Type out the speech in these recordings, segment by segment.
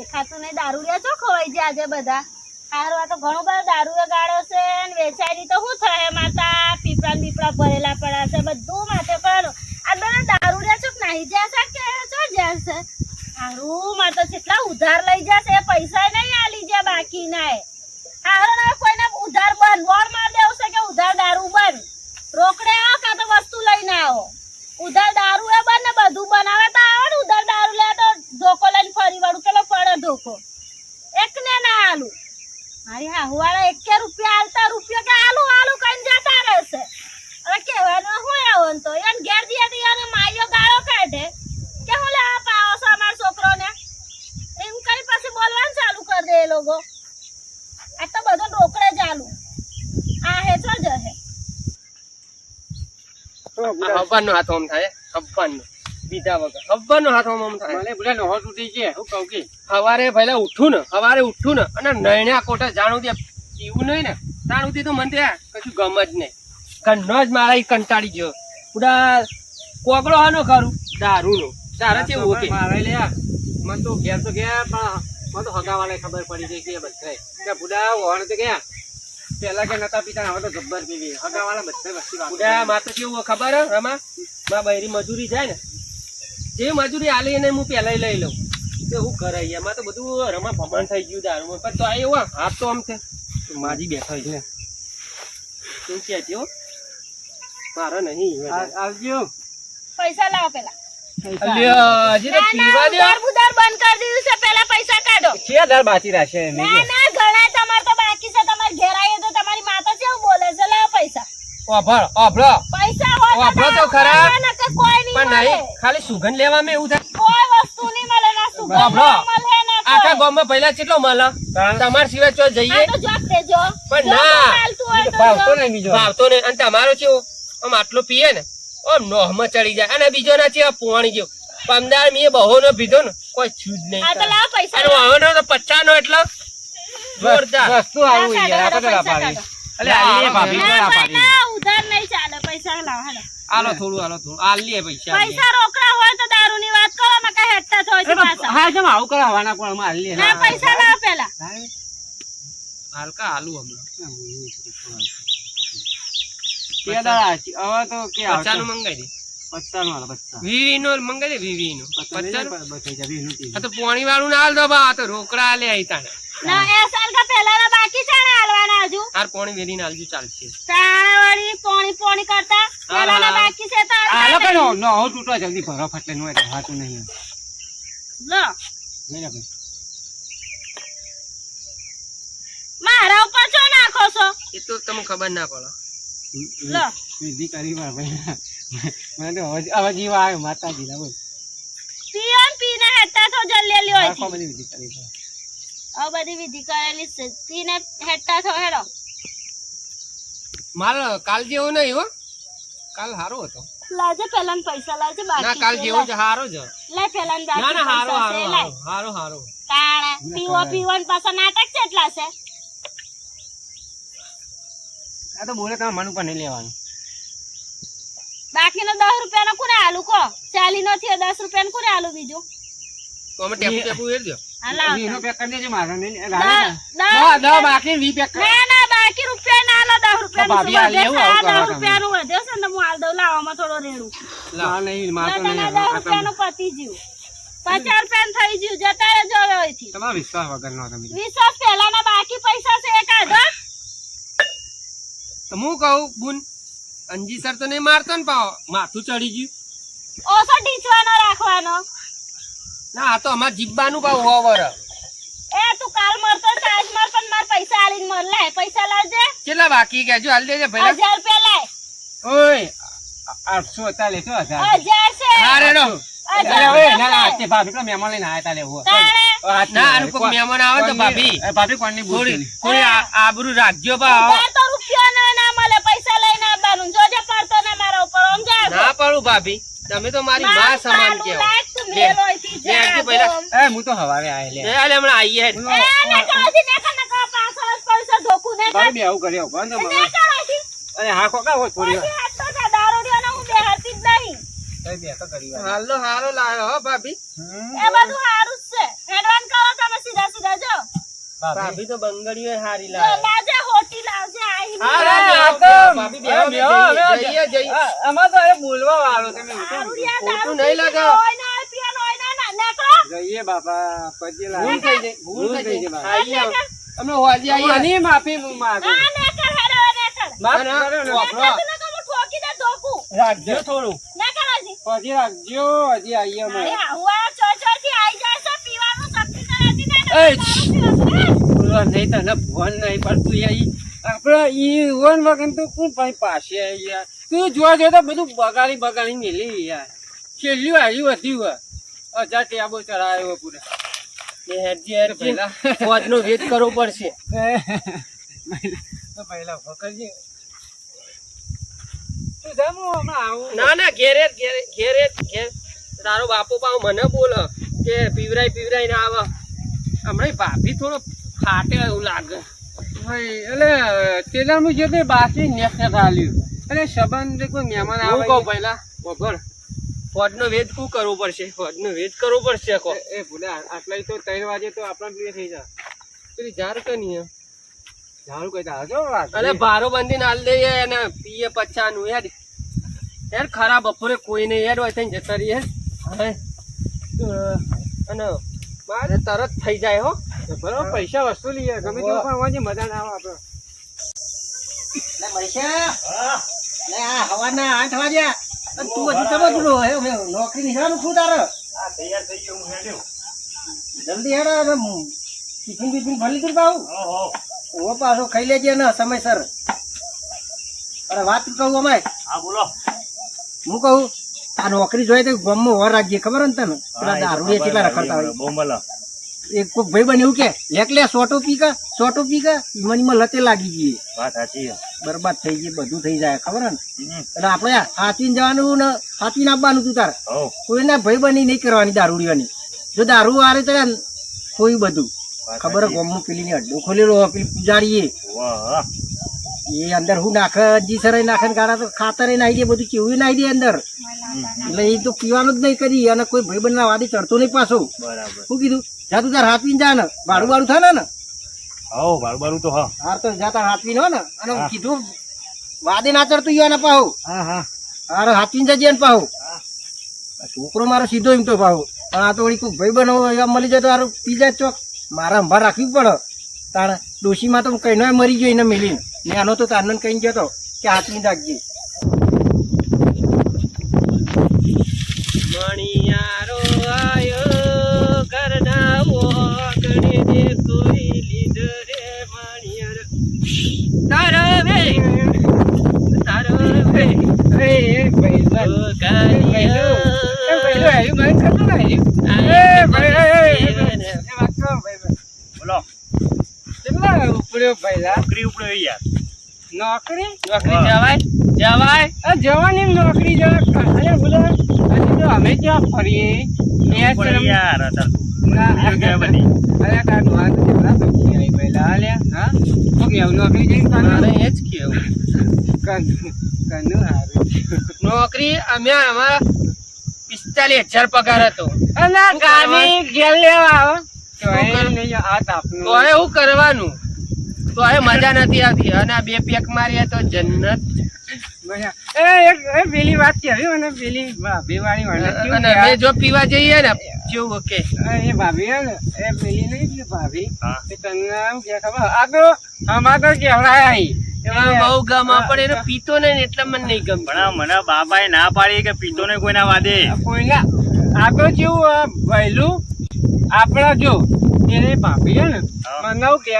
દેખાતું નહીં. દારૂડિયા ચો ખવાઈ જાય આજે બધા? હારું, આ તો ઘણો બધો દારૂ ગાળ્યો છે ને વેચાયની તો શું થાય? માતા પીપળા પીપળા ભરેલા પડ્યા છે, બધું માથે પડ્યું આ બધા દારૂડિયા ચોક નાહી જશે કે ચો જશે હારું માં તો કેટલા ઉધાર લઈ જશે પૈસા નહીં આ જાય બાકી ના હારું ને કોઈને ઉધાર બંધ વોર માર દેવું છે કે ઉધાર દારૂ બંધ રોકડે આવો કાં તો વસ્તુ લઈને આવો ઉધાર દારૂ એ બંધ ને બધું બનાવે તો આવો ને ઉધાર દારૂ લે તો ધોકો લઈને ફરી વાળું પેલો પડે ધોકો એક ને ના આલું મારી હાહુવાળા એકે રૂપિયા આલતા રૂપિયા કે આલુ આલુ કઈને જતા રહેશે હવે કહેવાનું હું આવો ને તો એને ઘેર જઈએ તો એને માઈઓ ગાળો કાઢે કે હું લેવા પાવો છો અમારા છોકરોને એમ કરી પછી બોલવાનું ચાલુ કરી દે એ લોકો આ તો બધું રોકડે જ આલુ આ હે છો જ હે હવાનો હાથ આમ થાય હવાનો બીજા વગર હવાનો હાથ આમ થાય. મને બોલે નહોતું તૂટી છે હું કહું કે. સવારે પહેલા ઉઠું ને સવારે ઉઠું ને અને નયણ્યા કોટા જાણું દે પીવું નહીં ને જાણું થી તો મને ત્યાં કશું ગમ જ નહીં. ઘરનો જ મારા એ કંટાળી ગયો. બુડા કોકડો હાનો ખરું? દારૂ નો તારા છે ઓકે મારે લે મને તો ઘેર તો ગયા પણ મને તો હગાવાલે ખબર પડી ગઈ કે બધા કે બુડા વણ તો ગયા પેલા કે નતા પીતા હવે તો જબ્બર પીવી. હગાવાલા બધા વસ્તી વાત પૂરા માં તો કેવું ખબર રમા? માં બૈરી મજૂરી જાય ને. જે મજૂરી આલી એને હું પેલા લઈ લઉં. તે હું કરે એમાં તો બધું રમા ભમણ થઈ ગયું દારૂ પણ તો આ એવું હાથ તો આમ છે. માજી બેઠો છે. તું કે હો? મારે નહીં આવજો. પૈસા લાવો પેલા. અલ્યા, હજી તો ના ના પીવા દે. બંધ કરી દીધું છે. પેલા પૈસા કાઢો. છે બાકી રાખશે ના ના ઘણા તમારે તો બાકી છે તમારે ઘેર આવીએ તો તમારી માતા કેવું બોલે છે લાવો પૈસા ઓભળ ઓભળો પૈસા હોય તો તો ખરા. ના નકર કોઈ નહીં પણ નહીં ખાલી સુગંધ લેવામાં એવું થાય. કોઈ વસ્તુ નહીં મળે ના સુગંધ વાપરો. આખા. ગામમાં પહેલા કેટલો મળે તમાર સિવાય ચો જઈએ? આ તો જોક દેજો પણ ના. ભાવતો નહીં બીજો. ભાવતો નહીં. અને તમારો કેવો આમ આટલો પીએ ને આમ નોહમાં ચડી જાય. અને બીજો ના છે પોણી જેવો. પંદર મીએ બહુ નો પીધો ને કોઈ છૂજ નહીં. આ તો લાવો પૈસા. અને તો પચાસ નો એટલો જોરદાર વસ્તુ આવું યાર. આપણે પાડી. અલે આલીએ ભાભી ના પાડી. પૈસા લાવો હાલો આલો થોડું આલો થોડું. આ લે પૈસા પૈસા રોકડા હોય તો દારૂની વાત કરો માં કઈ હેઠતા જ હોય છે પાછા. હા જમ આવું કરાવવાના પણ અમે આલીએ ના પૈસા લાવ પેલા હાલકા આલુ હમણાં. કે દાડા હવે તો કે નું મંગાઈ દે નો નો નું નું? પોણી વાળું ના હાલ દો બા તો રોકડા લે આઈ તાણે. ના એ સાલ કા પેલાના બાકી છે ને હાલવાના હજુ. હાર પોણી વેરી ના હાલજુ ચાલશે. વળી પોણી પોણી કરતા. પેલાના બાકી છે તો આ લોકો નો નો હું તૂટો જલ્દી ભરો ફટલે નો એટલે હાતું નહીં લો. મારા ઉપર છો નાખો છો? એ તો તમને ખબર ના પડે. લો. વિધિ કરી વાર ભાઈ. મને તો હવે હવે જીવ આવ્યો માતાજી ના બોલ. પીઓ પીને હેઠતા થો જલ્દી હોય આખો બધી વિધિ કરી. આ બધી વિધિ કરેલી છે. પીને હેઠતા થો હેડો. મારે કાલ જેવો નહીં હો. કાલ હારો હતો. લાજે પેલા પૈસા લાજે ના બાકી કાલ જેવો જ હારો જ લાય પેલા ના ના હારો હારો હારો હારો હારો. તાણે પીવો પીવો ને પાછા નાટક કેટલા છે. આ તો બોલે તમે મન ઉપર નહીં લેવાનું. બાકીનો દસ રૂપિયા નો કોને આલુ કો ચાલી નો થયો દસ રૂપિયા નું કોને આલુ બીજું? તો અમે ટેપુ ટેપુ વેર દો હાલા લાવો રૂપિયા કરી દેજો મારા નહીં દસ- દસ ના બાકી વી પેક ના ના બાકી રૂપિયા ના દસ રૂપિયા. રૂપિયા નું છે? ને હું આલ દઉં લાવવામાં થોડો રેડું. ના નહીં મારે તો ના નહીં ના દસ રૂપિયા નું પતી ગયું. પચાસ રૂપિયા થઈ ગયું જતા રહેજો હવે અહીંથી. તમારો વિશ્વાસ વગર નો તમે. વિશ્વાસ પેલાના બાકી પૈસા છે એ કાઢો તો હું કહું બુન અંજી સર તો નહીં મારતો ને પાવ. માથું ચડી ગયું. ઓછો ઢીંચવાનો રાખવાનો. ના આ તો અમાર જીબ્બાનું પાવ હોવર એ તું કાલ મરતો ને આજ મર પણ માર પૈસા આલીને મર. લાય પૈસા લાવજે. કેટલા બાકી કેજો હાલ દેજે ભાઈ હજાર રૂપિયા લાય ઓય આ- આઠસો હતા લેશો હજાર. હજાર છે. હા રેડો અરે ના ના લાય. તે ભાભી પેલા મહેમાન લઈને આયા તા લેવું તાણે? ના, આનું કોક મહેમાન આવે તો ભાભી. ભાભી કોણની બોલ થોડી થોડી આ- આબરૂ રાખજો બા ઉધાર તો રૂપિયો ના ના મળે પૈસા લઈને આવવાનું. જોજે પડતો ના મારા ઉપર આમ જા ના પાડું ભાભી. તમે તો મારી માં સમાન કેવો. હું તો હવારે આયા લે એ હાલે હમણાં આવીએ એ ને કાળજી ને કને કા પાછળ જ ધોકું બે આવું કર્યો બંધ ને કાળજી અરે હા કોકા હોય થોડી. હાલો હારો લાયો હો ભાભી. એ બધું હારું જ છે. હેડવાન કરો તમે સીધા સીધા જો. ભાભી? તો બંગડીઓ હારી લાવે લાજે હોટી લાવજે આઈ ભાભી જઈએ, જઈએ, અમાર તો અરે બોલવા વાળો છે મેં દારૂ યાર, ખોટું નહીં પીને લાગે. હોય ને હોય, પીવાનું હોય ને ના, નીકળો. જઈએ બાપા પછી ભૂલ. થઈ ભૂલ થઈ આઈએ હવે. અમે હોજી આઈ આની માફી હું માંગુ. ના, નીકળ, હેડો, નીકળ. માફ ના, ના, કરો. વાપરો. તું નકર ઠોકી દે ધોકુ રાખજો થોડું નીકળ હજી. પછી રાખજો હજી આઈ અમે. અરે, આવું આ ચો થી આઈ જાય છે, પીવાનું શક્તિ કરાતી નહીં ને. એ, બોલવા નહીં તને ફોન નહીં પડતું આઈ આપણે ઈ વન વગર તો કોણ ભાઈ પાસે યાર તું જોવા જો તો બધું બગાડી બગાડી મેલી યાર છેલ્લી આવ્યું હતી હોય હજાર ટેબો ચડાયો પૂરા વેચ કરવો પડશે. ના ના ઘેરે ઘેરે ઘેરે ઘેર. તારો બાપો પાવ મને બોલો કે પીવરાય પીવરાય ના આવે. હમણાં ભાભી થોડો ફાટે એવું લાગે. ભાઈ એટલે તેલાનું જે તે બાકી નેક નેક હાલ્યું એટલે સંબંધ કોઈ મહેમાન આવે કહું પહેલા બબર ફોજનો વેદ શું કરવું પડશે? ફોજનો વેદ કરવો પડશે કો એ ભૂલે આટલા તો ત્રણ વાગે તો આપણા બે થઈ જાય. પેલી જાર કની ઝાડુ કઈ આવજો અલે ભારો બંધીને હાલ દે અને પીએ પચાનું યાર. યાર ખરા બપોરે કોઈ નહીં યાર હોય થઈને જતા રહીએ. અને મારે તરત થઈ જાય હો. બરોબર પૈસા વસૂલી છે. ગમે તેવું પણ હોય મજા ના આવે આપણે હવાના આઠ વાગ્યા. તું હજુ સમજલો હે હવે નોકરી નિશાળનું શું તારે? જલ્દી હેડો અને ટિફિન બિફિન ભરી લીધું પાછું ઓ પાછો ખાઈ લેજે ને સમયસર. અરે વાત કહું અમાય હું કહું આ નોકરી જોઈએ તો ગમ હોર રાખજે ખબર ને તને? પેલા દારૂ કેટલા રખડતા હોય. એક કોઈક ભાઈ બને એવું કે એકલે સોટો પીકા સોટો પીકા મનમાં લતે લાગી ગઈ. બરબાદ થઈ ગઈ બધું થઈ જાય ખબર ને? એટલે આપણે હાથીને જવાનું ને હાથીને આપવાનું તું તાર. કોઈને ભાઈ બની નહીં કરવાની દારૂડીઓની જો દારૂ આરે તો કોઈ બધું. ખબર ગોમનું પેલી અડ્ડો ખોલેલો પેલી પૂજારીએ. એ અંદર હું નાખે જી સરાઈ નાખે ને ગાડા તો ખાતર નાખી દે બધું કેવું નાખી દે અંદર. એટલે એ તો પીવાનું જ નહીં કરી અને કોઈ ભાઈ બંધ વાદી ચડતો નહીં પાછો. શું કીધું જા તું તાર હાથવીને જા ને. ભાડું વાળું થાય ને હા ભાડું હાર તો જા તાર હાથવીને હો ને. અને કીધું વાદે ના ચડતું યો ને પાહુ. હા હા. હાથ પીને જજે ને પાહુ. છોકરો મારો સીધો એમ તો પાહુ. પણ આ તો વળી કોઈ ભાઈ બનો એવા મળી જાય તો હારું પી જાય ચોક. મારા અંભાર રાખવી પડે. તાણ ડોશીમાં તો કઈ નોય મરી ગયો એને મિલીને આનો તો તાનન કઈ ગયો તો કે હાથની રાખજે મણિયારો આયો ઘરના ઓગણે જે કોઈ લીધો રે મણિયારો તારો વે તારો વે એ એ પૈસા ઓ કાળિયો. એ ભાઈ આવ્યું ભાઈ થતું ને આવ્યું. એ ભાઈ એ, વાત ભાઈ પહેલા નોકરી ઉપડે યાર. નોકરી? નોકરી જવાય? જવાય? જવાની નોકરી જવા અરે બોલો. હજી તો અમે ક્યાં ફરીએ? તો. કેટલા આવી પહેલા હા? તો કેવું નોકરી મારે એ જ કેવું. કાનું હારું નોકરી અમે પિસ્તાલીસ હજાર પગાર હતો. શું ઘેર લેવા આવો. તો એ કરું? નહીં આ તાપનું તો હવે શું કરવાનું? તો હવે મજા નથી આવતી. અને આ બે પેક મારીએ તો જન્નત. મજા. એ એક એ પેલી વાત કહેવી મને પેલી ભાભી વાળી. વણત કેવું અને કે જો પીવા જઈએ ને જેવું ઓકે. એ ભાભી હે ને એ પેલી નહીં ભાભી. એ તને આમ કે ખબર? આ આમાં તો કેવડાય બહુ ગમ પણ એને પીતો નહીં ને એટલે મને નહીં પણ મને બાપાએ ના પાડી કે પીતો ને કોઈના વાદે. કોઈના આ આગળ કેવું આ વહેલું આપણા જો એને ભાભી હે ને મને કે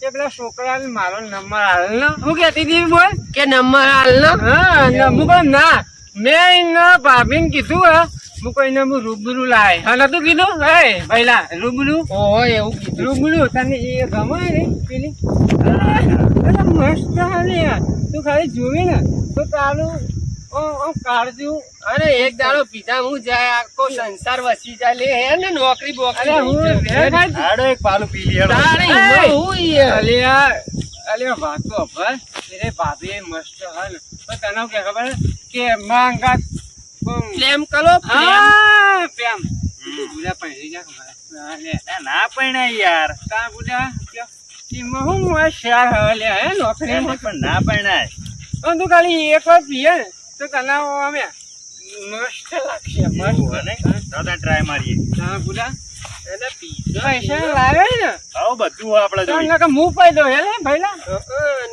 કે પેલા છોકરાને મારો નંબર હાલ ને હું કહેતી હતી બોલ. કે નંબર હાલ ને હા હું કહું ના મેં એના ભાભીને કીધું હા. હું કોઈને હું રૂબરૂ લાય હા નતું કીધું? હે પહેલા રૂબરૂ. ઓહો એવું કીધું. રૂબરૂ તને એ ગમે ને પેલી? મસ્ત યાર. તું ખાલી જોવી ને તો તારું કાળજું. અરે એક દાડો પીધા હું જાય આખો સંસાર વસી જાય. લે હે ને નોકરી બોકરી. અરે હું નહીં એ જતી. કાંઈ- આડો એક પાલું પી લે તારે હું યાર. અલિયા અલિયા વાત તો અભર. એ ભાભી મસ્ત હાલ પણ તને કે ખબર? કે માંગા પ્રેમ કરો પ્રેમ. હા પ્રેમ. બુડા પહેરી જા ના, ના પરણાય યાર. કા બુડા? ઈમાં હું હોશિયાર હવે હે નોકરીમાં પણ ના પરણાય. પણ તું ખાલી એક વાર પીએ ને તો તને અમે. મસ્ત લાગશે મસ્ત? તો ટ્રાય મારીએ. હા બુડા એને પીધો પૈસા લાવે ને? આવો બધું આપણે હું હે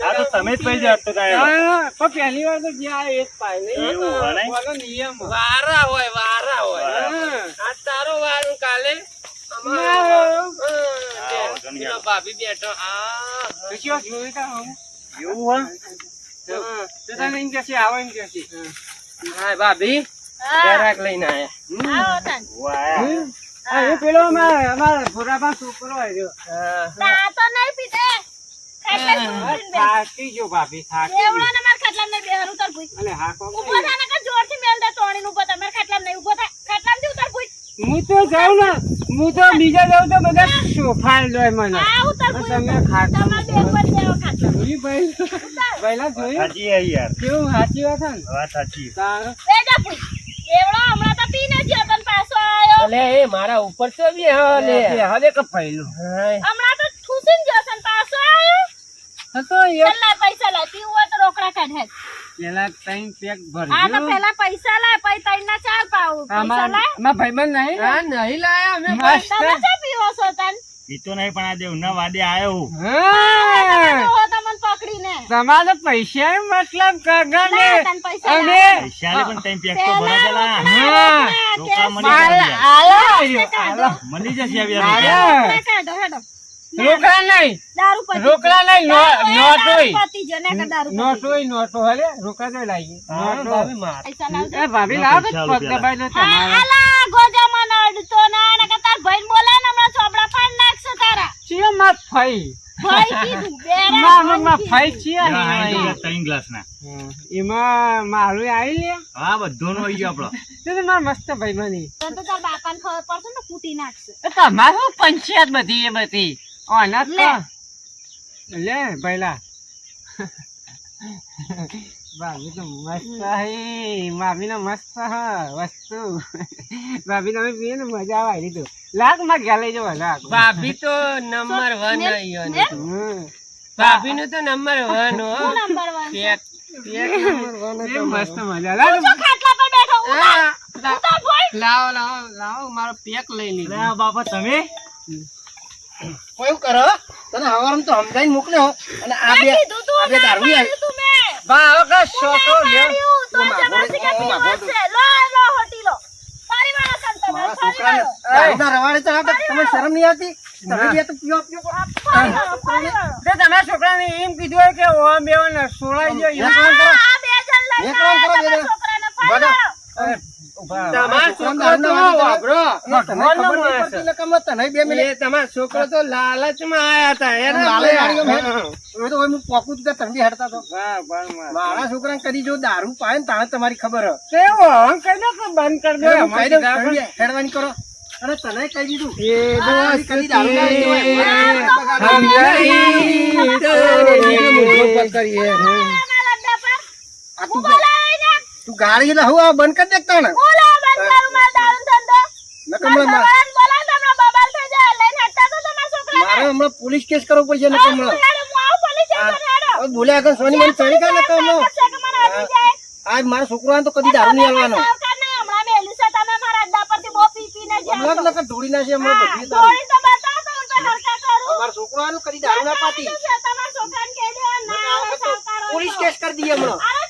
આ તો તમે જ પૈ જાત તો તારે. હા પણ પહેલી વાર તો જ્યાં એ પાય નહીં. એવું હોય ને? બોલો નિયમ. વારા હોય વારા હોય. હા. આ તારો વાર કાલે. હા. ભાભી બેઠો. તા? એવું હા. હા ભાભી જરાક લઈને આયા આવો તાન. વાહ. હા, એ પેલો અમારા અમારા ભોરાબા છોકરો આવ્યો. હા. તો નહીં ખાટલા બેસ. થાકી જો ભાભી, થાકી. ને મારા ખાટલામાં નહીં બેહવાનું તાર ભૂઈ. અલે હા, કોક ઊભો થા નકર જોરથી મેલ દે તોણીને ઊભો થા. મારા ઊભો થા. ઉતાર ભૂઈ. હું તો જાઉં ને હું તો બીજા જાઉં તો બધા સોફા લે મને. તમે. જોયું ભાઈ પહેલા જોયું સાચી યાર કેવું સાચી વાત ને વાત સાચી તારે બેજા ભૂઈ. એવડો હમણાં તો પીને ગયો તને પાછો આયો. અલે એ મારા ઉપર તો બી હા લે હવે કે પહેલું હમણાં તો ઠૂસીને ગયો. પૈસા લાય. હોય તો રોકડા કાઢ પેલા ત્રણ પેક આ તો પેલા પૈસા લાય પછી ત્રણ ના ચાર પાવ પૈસા લાય. આમાં ભાઈબંધ નહીં? હા નહીં લાયા અમે તમે શું પીવો છો તન? પીતો નહીં પણ આ દેવના વાદે આવ્યો હું. તમને પકડીને. તમારે પૈસા મતલબ કાકા ને? પૈસા અમે પણ તઈ પેક તો ભરો પેલા. રોકડા મળી જશે કાઢો, હેડો. રોકડા નહીં. દારૂ પતી રોકડા નહીં નો- નોટોય. પતી ગયો, કે દારૂ નોટોય નોટો હલે રોકડા તો લાગી નોટો. ભાભી માર. એ ભાભી લાવ પગ દબાઈ નો હા, તમારા આલા, ગોજા માં નડતો ના, ને કે તાર ભાઈને બોલા ને હમણાં ચોપડા પાડ નાખશે તારા. ચિયો માં ફઈ. ભાઈ કીધું, બેરા ભાઈ ચિયા ભાઈ? એમાં મારું આવી લે. હા બધોનો આવી ગયો આપણો. તો તો મસ્ત ભાઈ બની તો તો તાર બાપાને ખબર પડશે ને કૂટી નાખશે. તમારું પંચાયત બધી એ બધી. ઓના લે. પહેલા ભાભી તો મસ્ત હે ભાભી નો મસ્ત હ વસ્તુ ભાભી તમે પીએ ને મજા આવે આવી તો માં ઘેર લઈ જવા લાગ ભાભી તો નંબર વન? ભાભી નું તો નંબર વન હો નંબર વન મસ્ત મજા લાગ તું ખાટલા પર બેઠો ઉતાર, હા, ભાઈ. લાવો લાવો લાવો મારો પેક લઈ લીધો બાપા તમે કોઈ કરો તને હવારમ તો સમજાઈને મોકલ્યો અને આ બે આ બે દારૂ આવી બા હવે કા શોટો લે તો રે, કે લો, લો, હોટી લો. ફરી વાળા સંત તમે, મારા છોકરાને વાળો. દારૂના તો તમને શરમ નહીં આવતી? તમે બે તો પીઓ પીઓ. તે તમારા છોકરાને એમ કીધું હોય કે ઓ બેવ ને સોળાઈ ગયો એ કામ કરો આ બે જણ લઈને એક કામ કરો, આવ્યા છોકરાને. વાળો. તમારો છોકરો તો વાપરો તને ખબર નહીં પડતી એટલે કમ તને બે મિનિટ. એ તમારો છોકરો તો લાલચમાં આયા હતા એને લાલે ગાડીઓ મેં મારા છોકરા કદી જો દારૂ પાય ને તાણે તમારી ખબર બંધ કરી દો હેડવાની કરો. અને તને કહી દીધું? એ આ કદી દારૂ પીવો હોય. આ સમજાઈ તો ને. ગાડી લે હું બંધ કરી દેખતા ને બોલો, બંધ કરું મારો દારૂનો ધંધો. હમણાં મા- સવારે જ બોલાવો તો હમણાં બબાલ થઈ જાય. લઈને હટતા તો તમારા છોકરાને. મારે હમણાં પોલીસ કેસ કરવો પડશે હેડો. હવે બોલ્યા આગળ સોની મને ચડી હટી જાય. આજ મારો છોકરો તો કદી દારૂ નહીં આવવાનો હમણાં મેલ્યું છે તમે મારા અડ્ડા પરથી બહુ પી પીને જ્યાં હમણાં નકર ધોળી નાખશે હમણાં બધી દારૂ તો બતાવો તો હું તો હલકા કરું. અમારો છોકરો આવે કદી દારૂ ના પાતી તમારા છોકરાને કહી ના પોલીસ કેસ કરી દઈએ હમણાં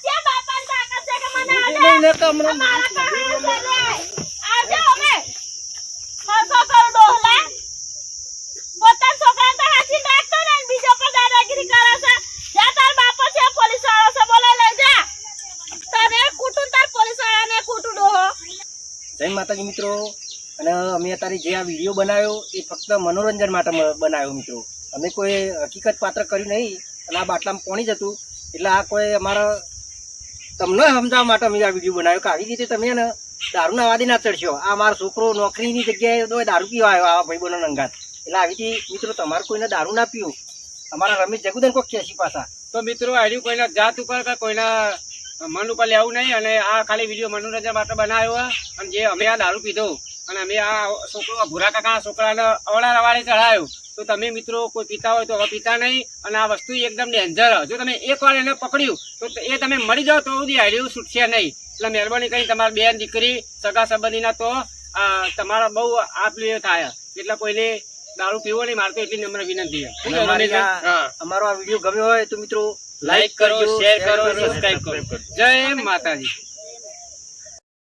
માતાજી મિત્રો. અને અમે અત્યારે જે આ વીડિયો બનાવ્યો એ ફક્ત મનોરંજન માટે બનાવ્યો મિત્રો. અમે કોઈ હકીકત પાત્ર કર્યું નહીં. અને આ બાટલામાં પોણી જ હતું. એટલે આ કોઈ અમારા તમને સમજાવવા માટે અમે આ વીડિયો બનાવ્યો કે આવી રીતે તમે ને દારૂના વાદી ના ચડશો. આ મારો છોકરો નોકરીની જગ્યાએ દારૂ પીવા આવ્યો, આવા ભાઈબંધો અંગાત એટલે આવી રીતે મિત્રો તમારે કોઈને દારૂ ના પીવું. અમારા રમેશ જગુદન કોઈ કેસી પાછા. તો મિત્રો, આર્યું કોઈના જાત ઉપર કે કોઈના મન ઉપર લેવું નહીં અને આ ખાલી વીડિયો મનોરંજન માટે બનાવ્યો. અને જે અમે આ દારૂ પીધો. અને અમે આ છોકરો ભૂરા કાકા છોકરાને અવળા રવાડે ચડાયો તો તમે મિત્રો કોઈ પીતા હોય તો હવે પીતા નહીં. અને આ વસ્તુ એકદમ ડેન્જર જો તમે એકવાર એને પકડ્યું તો એ તમે મરી જાઓ તો સુધી હાડ્યું છૂટશે નહીં. એટલે મહેરબાની કરી તમારી બેન દીકરી સગા સંબંધીના તો તમારા બહુ આપલી થાય. એટલે કોઈને દારૂ પીવો નહીં મારે તો એટલી નમ્ર વિનંતી અમારો આ વીડિયો ગમ્યો હોય તો મિત્રો લાઈક કરો શેર કરો સબસ્ક્રાઈબ કરો. જય માતાજી.